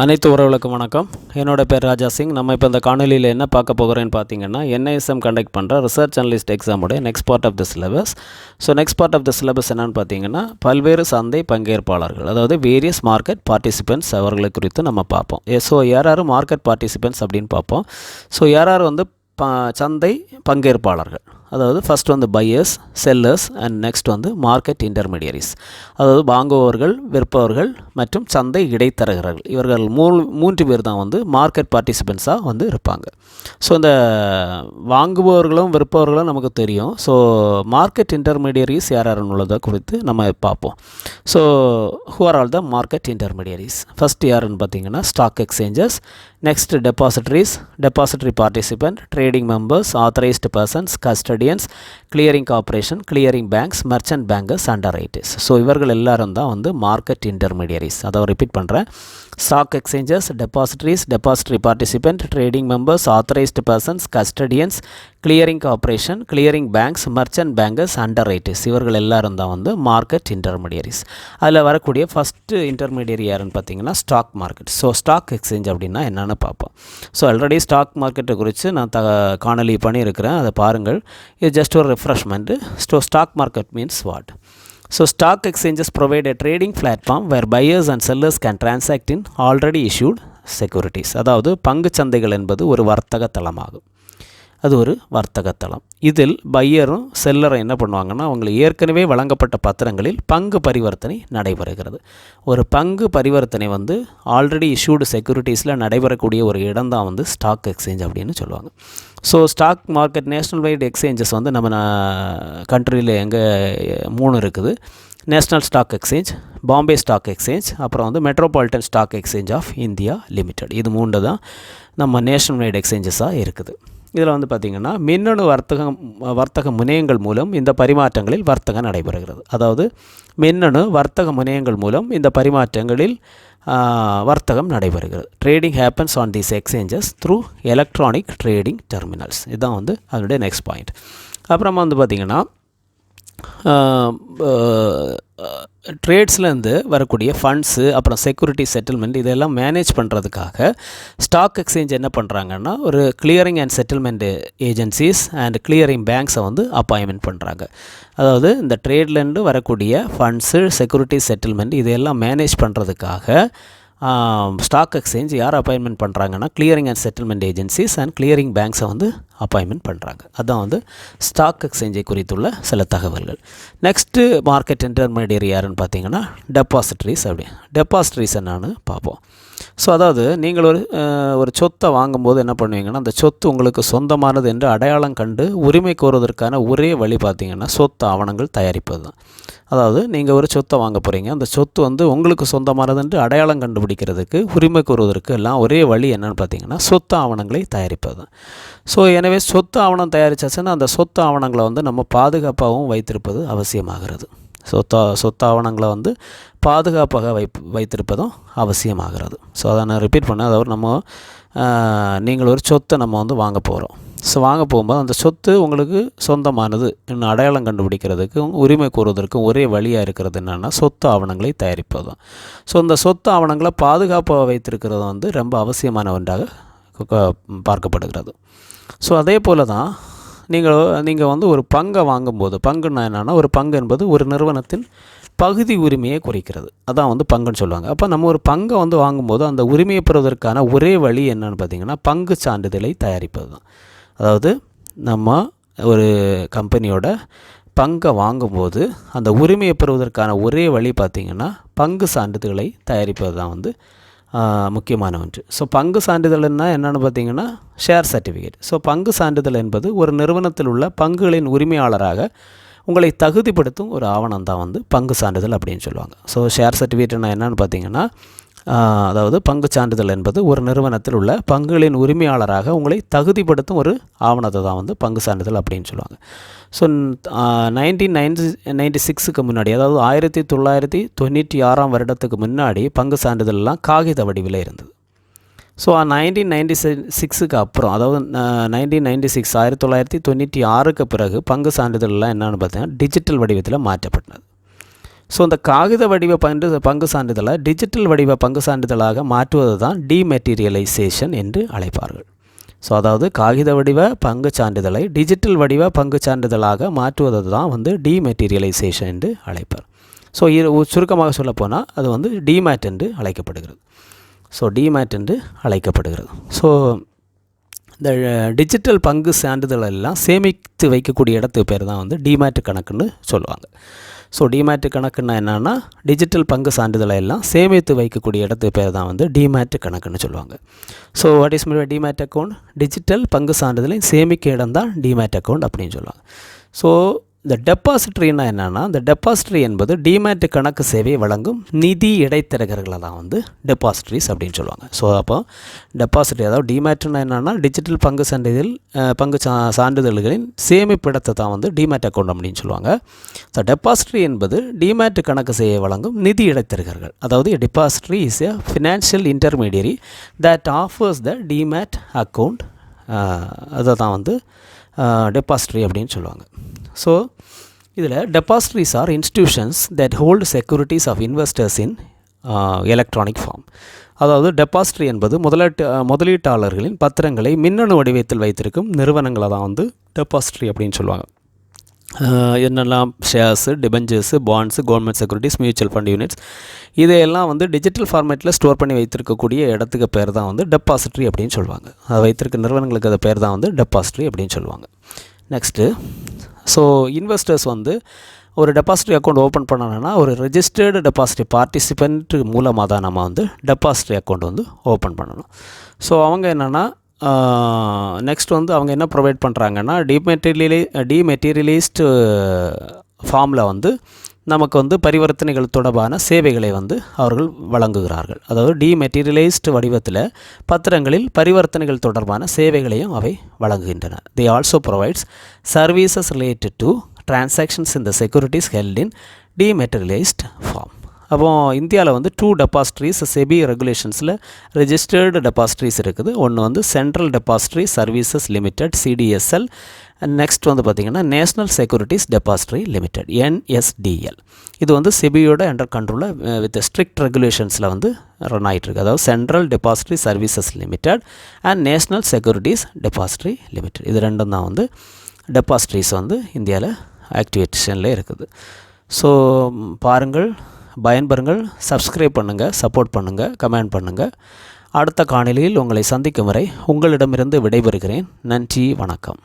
அனைத்து உறவுகளுக்கும் வணக்கம். என்னோட பேர் ராஜா சிங். நம்ம இப்போ இந்த காணொலியில் என்ன பார்க்க போகிறோன்னு பார்த்தீங்கன்னா என்ஐஎஸ்எம் கண்டக்ட் பண்ணுற research analyst எக்ஸாமுடைய next part of the syllabus so next part of the syllabus என்னன்னு பார்த்தீங்கன்னா பல்வேறு சந்தை பங்கேற்பாளர்கள் அதாவது வேரியஸ் மார்க்கெட் பார்ட்டிசிபென்ட்ஸ் அவர்களை குறித்து நம்ம பார்ப்போம். ஸோ யார் யார் மார்க்கெட் பார்ட்டிசிபென்ட்ஸ் அப்படின்னு பார்ப்போம். ஸோ யார் யார் வந்து ப சந்தை பங்கேற்பாளர்கள்? அதாவது ஃபஸ்ட் வந்து பையர்ஸ் செல்லர்ஸ் அண்ட் நெக்ஸ்ட் வந்து மார்க்கெட் இன்டர்மீடியரிஸ் அதாவது வாங்குபவர்கள் விற்பவர்கள் மற்றும் சந்தை இடைத்தரகர்கள். இவர்கள் மூ மூன்று பேர் தான் வந்து மார்க்கெட் பார்ட்டிசிபென்ட்ஸாக வந்து இருப்பாங்க. ஸோ இந்த வாங்குபவர்களும் விற்பவர்களும் நமக்கு தெரியும். ஸோ மார்க்கெட் இன்டர்மீடியரிஸ் யார் யாருன்னு உள்ளதை குறித்து நம்ம பார்ப்போம். So who are all the market intermediaries first யாருன்னு பார்த்தீங்கன்னா stock exchanges next depositories depository participant trading members authorised persons custodians clearing corporation clearing banks merchant bankers underwriters so இவர்கள் எல்லாரும் தான் வந்து மார்க்கெட் இன்டர்மீடியரிஸ் அதை ரிப்பீட் பண்ணுறேன் stock exchanges depositories depository participant trading members authorised persons custodians clearing corporation clearing banks merchant bankers underwriters இவர்கள் எல்லாரும் தான் வந்து மார்க்கெட் இன்டர்மீடியரிஸ் அதில் வரக்கூடிய ஃபஸ்ட்டு இன்டர்மீடியரி யாருன்னு பார்த்தீங்கன்னா stock market so stock exchange அப்படின்னா என்னென்னு பார்ப்போம். ஸோ ஆல்ரெடி ஸ்டாக் மார்க்கெட்டை குறித்து நான் த காணொலி பண்ணியிருக்கிறேன். அதை பாருங்கள். இது ஜஸ்ட் ஒரு refreshment so stock market means what So stock exchanges provide a trading platform where buyers and sellers can transact in already issued securities. அதாவது பங்குச் சந்தைகள் என்பது ஒரு வர்த்தக தளமாகும். அது ஒரு வர்த்தகத்தளம். இதில் பையரும் செல்லரும் என்ன பண்ணுவாங்கன்னா அவங்களுக்கு ஏற்கனவே வழங்கப்பட்ட பத்திரங்களில் பங்கு பரிவர்த்தனை நடைபெறுகிறது. ஒரு பங்கு பரிவர்த்தனை வந்து ஆல்ரெடி இஷ்யூடு செக்யூரிட்டிஸில் நடைபெறக்கூடிய ஒரு இடம் தான் வந்து ஸ்டாக் எக்ஸ்சேஞ்ச் அப்படின்னு சொல்லுவாங்க. So stock market nationwide exchanges வந்து நம்ம கண்ட்ரியில் எங்கே மூணு இருக்குது. National stock exchange Bombay stock exchange அப்புறம் வந்து metropolitan stock exchange of India limited இது மூன்று தான் நம்ம நேஷனல் வைடு எக்ஸ்சேஞ்சஸாக இருக்குது. இதில் வந்து பார்த்திங்கன்னா மின்னணு வர்த்தகம் வர்த்தக முனையங்கள் மூலம் இந்த பரிமாற்றங்களில் வர்த்தகம் நடைபெறுகிறது. அதாவது மின்னணு வர்த்தக முனையங்கள் மூலம் இந்த பரிமாற்றங்களில் வர்த்தகம் நடைபெறுகிறது. Trading happens on these exchanges through electronic trading terminals இதுதான் வந்து அதனுடைய நெக்ஸ்ட் பாயிண்ட் அப்புறமா வந்து பார்த்திங்கன்னா ட்ரேட்ஸ்லேருந்து வரக்கூடிய ஃபண்ட்ஸு அப்புறம் செக்யூரிட்டி செட்டில்மெண்ட் இதெல்லாம் மேனேஜ் பண்ணுறதுக்காக ஸ்டாக் எக்ஸ்சேஞ்ச் என்ன பண்ணுறாங்கன்னா ஒரு clearing and settlement agencies and clearing பேங்க்ஸை வந்து அப்பாயின்மெண்ட் பண்ணுறாங்க அதாவது இந்த ட்ரேட்லேருந்து வரக்கூடிய ஃபண்ட்ஸு செக்யூரிட்டி செட்டில்மெண்ட் இதையெல்லாம் மேனேஜ் பண்ணுறதுக்காக ஸ்டாக் எக்ஸ்சேஞ்ச் யார் அப்பாயின்மெண்ட் பண்ணுறாங்கன்னா clearing and settlement agencies and clearing பேங்க்ஸை வந்து அப்பாயின்மெண்ட் பண்ணுறாங்க அதுதான் வந்து ஸ்டாக் எக்ஸ்சேஞ்சை குறித்துள்ள சில தகவல்கள். நெக்ஸ்ட்டு மார்க்கெட் இன்டர்மீடியரி யாருன்னு பார்த்தீங்கன்னா டெபாசிட்ரிஸ் அப்படி. டெபாசிட்ரிஸ் என்னான்னு பார்ப்போம். ஸோ அதாவது நீங்கள் ஒரு ஒரு சொத்தை வாங்கும்போது என்ன பண்ணுவீங்கன்னா அந்த சொத்து உங்களுக்கு சொந்தமானது என்று அடையாளம் கண்டு உரிமை கோருவதற்கான ஒரே வழி பார்த்திங்கன்னா சொத்து ஆவணங்கள் தயாரிப்பது தான். அதாவது நீங்கள் ஒரு சொத்தை வாங்க போகிறீங்க அந்த சொத்து வந்து உங்களுக்கு சொந்தமானது என்று அடையாளம் கண்டுபிடிக்கிறதுக்கு உரிமை கோருவதற்கு எல்லாம் ஒரே வழி என்னென்னு பார்த்தீங்கன்னா சொத்து ஆவணங்களை தயாரிப்பது தான். ஸோ எனவே சொத்து ஆவணம் தயாரித்தாச்சுன்னா அந்த சொத்து ஆவணங்களை வந்து நம்ம பாதுகாப்பாகவும் வைத்திருப்பது அவசியமாகிறது. சொத்தா சொத்து ஆவணங்களை வந்து பாதுகாப்பாக வை வைத்திருப்பதும் அவசியமாகிறது. ஸோ அதை நான் ரிப்பீட் பண்ணேன். அதாவது நம்ம நீங்கள் ஒரு சொத்தை நம்ம வந்து வாங்க போகிறோம் ஸோ வாங்க போகும்போது அந்த சொத்து உங்களுக்கு சொந்தமானது. இன்னும் அடையாளம் கண்டுபிடிக்கிறதுக்கும் உரிமை கூறுவதற்கும் ஒரே வழியாக இருக்கிறது என்னென்னா சொத்து ஆவணங்களை தயாரிப்பதும். ஸோ இந்த சொத்து ஆவணங்களை பாதுகாப்பாக வைத்திருக்கிறது வந்து ரொம்ப அவசியமான ஒன்றாக பார்க்கப்படுகிறது. ஸோ அதே போல் தான் நீங்கள் நீங்கள் வந்து ஒரு பங்கை வாங்கும்போது பங்குன்னா என்னென்னா ஒரு பங்கு என்பது ஒரு நிறுவனத்தின் பகுதி உரிமையை குறைக்கிறது. அதான் வந்து பங்குன்னு சொல்லுவாங்க. அப்போ நம்ம ஒரு பங்கை வந்து வாங்கும்போது அந்த உரிமையை பெறுவதற்கான ஒரே வழி என்னென்னு பார்த்திங்கன்னா பங்கு சான்றிதழை தயாரிப்பது தான். அதாவது நம்ம ஒரு கம்பெனியோட பங்கை வாங்கும்போது அந்த உரிமையை பெறுவதற்கான ஒரே வழி பார்த்திங்கன்னா பங்கு சான்றிதழ்களை தயாரிப்பது தான் வந்து முக்கியமான ஒன்று. ஸோ பங்கு சான்றிதழ்னால் என்னென்னு பார்த்தீங்கன்னா ஷேர் சர்டிஃபிகேட் ஸோ பங்கு சான்றிதழ் என்பது ஒரு நிறுவனத்தில் உள்ள பங்குகளின் உரிமையாளராக உங்களை தகுதிப்படுத்தும் ஒரு ஆவணம் தான் வந்து பங்கு சான்றிதழ் அப்படின்னு சொல்லுவாங்க. ஸோ ஷேர் சர்டிஃபிகேட்னா என்னென்னு பார்த்தீங்கன்னா அதாவது பங்கு சான்றிதழ் என்பது ஒரு நிறுவனத்தில் உள்ள பங்குகளின் உரிமையாளராக உங்களை தகுதிப்படுத்தும் ஒரு ஆவணத்தை தான் வந்து பங்கு சான்றிதழ் அப்படின்னு சொல்லுவாங்க. ஸோ நைன்டீன் நைன்டி நைன்டி சிக்ஸுக்கு முன்னாடி அதாவது ஆயிரத்தி தொள்ளாயிரத்தி தொண்ணூற்றி ஆறாம் வருடத்துக்கு முன்னாடி பங்கு சான்றிதழ்லாம் காகித வடிவில் இருந்தது. ஸோ நைன்டீன் நைன்டி சிக்ஸுக்கு அப்புறம் அதாவது நைன்டீன் நைன்டி சிக்ஸ் ஆயிரத்தி தொள்ளாயிரத்தி தொண்ணூற்றி ஆறுக்கு பிறகு பங்கு சான்றிதழ்லாம் என்னென்னு பார்த்தீங்கன்னா டிஜிட்டல் வடிவத்தில் மாற்றப்பட்டது. ஸோ இந்த காகித வடிவ பங்கு பங்கு சான்றிதழை டிஜிட்டல் வடிவ பங்கு சான்றிதழாக மாற்றுவது தான் டிமெட்டீரியலைசேஷன் என்று அழைப்பார்கள். ஸோ அதாவது காகித வடிவ பங்கு சான்றிதழை டிஜிட்டல் வடிவ பங்கு சான்றிதழாக மாற்றுவது தான் வந்து டிமெட்டீரியலைசேஷன் என்று அழைப்பார். ஸோ இது சுருக்கமாக சொல்லப்போனால் அது வந்து டிமேட் என்று அழைக்கப்படுகிறது. ஸோ டிமேட் என்று அழைக்கப்படுகிறது. ஸோ இந்த டிஜிட்டல் பங்கு சான்றிதழ் எல்லாம் சேமித்து வைக்கக்கூடிய இடத்துக்கு பேர் தான் வந்து டிமேட் கணக்குன்னு சொல்லுவாங்க. ஸோ டிமேட் கணக்குன்னா என்னென்னா டிஜிட்டல் பங்கு சான்றிதழை எல்லாம் சேமித்து வைக்கக்கூடிய இடத்து பேர் தான் வந்து டிமேட் கணக்குன்னு சொல்லுவாங்க. So what is me demat account digital பங்கு சான்றிதழை சேமிக்க இடம் தான் டிமேட் அக்கௌண்ட் அப்படின்னு சொல்லுவாங்க. ஸோ இந்த டெபாசிட்ரின்னா என்னென்னா இந்த டெபாசிட்ரி என்பது டிமேட் கணக்கு சேவை வழங்கும் நிதி இடைத்தரகர்களை தான் வந்து டெபாசிட்ரிஸ் அப்படின்னு சொல்லுவாங்க. ஸோ அப்போ டெபாசிட்ரி அதாவது டிமேட்னா என்னென்னா டிஜிட்டல் பங்கு சான்றிதழ் பங்கு சா சான்றிதழ்களின் சேமிப்பிடத்தை தான் வந்து டிமேட் அக்கௌண்ட் அப்படின்னு சொல்லுவாங்க. ஸோ டெபாசிட்ரி என்பது டிமேட் கணக்கு சேவை வழங்கும் நிதி இடைத்தரகர்கள். அதாவது depository is a financial intermediary that offers the demat account அதை தான் வந்து டெபாசிட்ரி அப்படின்னு சொல்லுவாங்க. ஸோ இதில் depositories are institutions that hold securities of investors in electronic form அதாவது டெபாசிட்ரி என்பது முதலீட்டு முதலீட்டாளர்களின் பத்திரங்களை மின்னணு வடிவத்தில் வைத்திருக்கும் நிறுவனங்களை தான் வந்து டெபாசிட்ரி அப்படின்னு சொல்லுவாங்க. என்னெல்லாம்? Shares debentures bonds government securities mutual fund units இதையெல்லாம் வந்து டிஜிட்டல் ஃபார்மேட்டில் ஸ்டோர் பண்ணி வைத்திருக்கக்கூடிய இடத்துக்கு பேர் தான் வந்து டெபாசிட்ரி அப்படின்னு சொல்லுவாங்க. அதை வைத்திருக்க நிறுவனங்களுக்கு அது பேர் தான் வந்து டெபாசிட்ரி அப்படின்னு சொல்லுவாங்க. நெக்ஸ்ட்டு ஸோ இன்வெஸ்டர்ஸ் வந்து ஒரு டெபாசிட்ரி அக்கௌண்ட் ஓப்பன் பண்ணணும்னா ஒரு ரெஜிஸ்டர்டு டெபாசிட்ரி பார்ட்டிசிபெண்ட் மூலமாக தான் நம்ம வந்து டெபாசிட்ரி அக்கௌண்ட் வந்து ஓப்பன் பண்ணணும். ஸோ அவங்க என்னென்னா நெக்ஸ்ட் வந்து அவங்க என்ன ப்ரொவைட் பண்ணுறாங்கன்னா டிமெட்டீரியலி டிமெட்டீரியலைஸ்டு ஃபார்மில் வந்து நமக்கு வந்து பரிவர்த்தனைகள் தொடர்பான சேவைகளை வந்து அவர்கள் வழங்குகிறார்கள். அதாவது டிமெட்டீரியலைஸ்டு வடிவத்தில் பத்திரங்களில் பரிவர்த்தனைகள் தொடர்பான சேவைகளையும் அவை வழங்குகின்றன. The also provides services related to transactions இந்த securities held in dematerialised form அப்போ இந்தியாவில் வந்து டூ டெபாசிட்ரிஸ் செபி ரெகுலேஷன்ஸில் ரெஜிஸ்டர்டு டெபாசிட்ரிஸ் இருக்குது. ஒன்று வந்து central depository services limited CDSL next வந்து பார்த்திங்கன்னா national securities depository limited NSDL இது வந்து சிபியோட அண்டர் கண்ட்ரோலில் வித் ஸ்ட்ரிக்ட் ரெகுலேஷன்ஸில் வந்து ரன் ஆகிட்டு அதாவது central depository services limited and national securities depository limited இது ரெண்டும் தான் வந்து டெபாசிட்ரிஸ் வந்து இந்தியாவில் ஆக்டிவேஷனில் இருக்குது. ஸோ பாருங்கள் பயன்பெறுங்கள் சப்ஸ்கிரைப் பண்ணுங்கள் சப்போர்ட் பண்ணுங்கள் கமெண்ட் பண்ணுங்கள் அடுத்த காணொலியில் உங்களை சந்திக்கும் வரை உங்களிடமிருந்து விடைபெறுகிறேன். நன்றி வணக்கம்.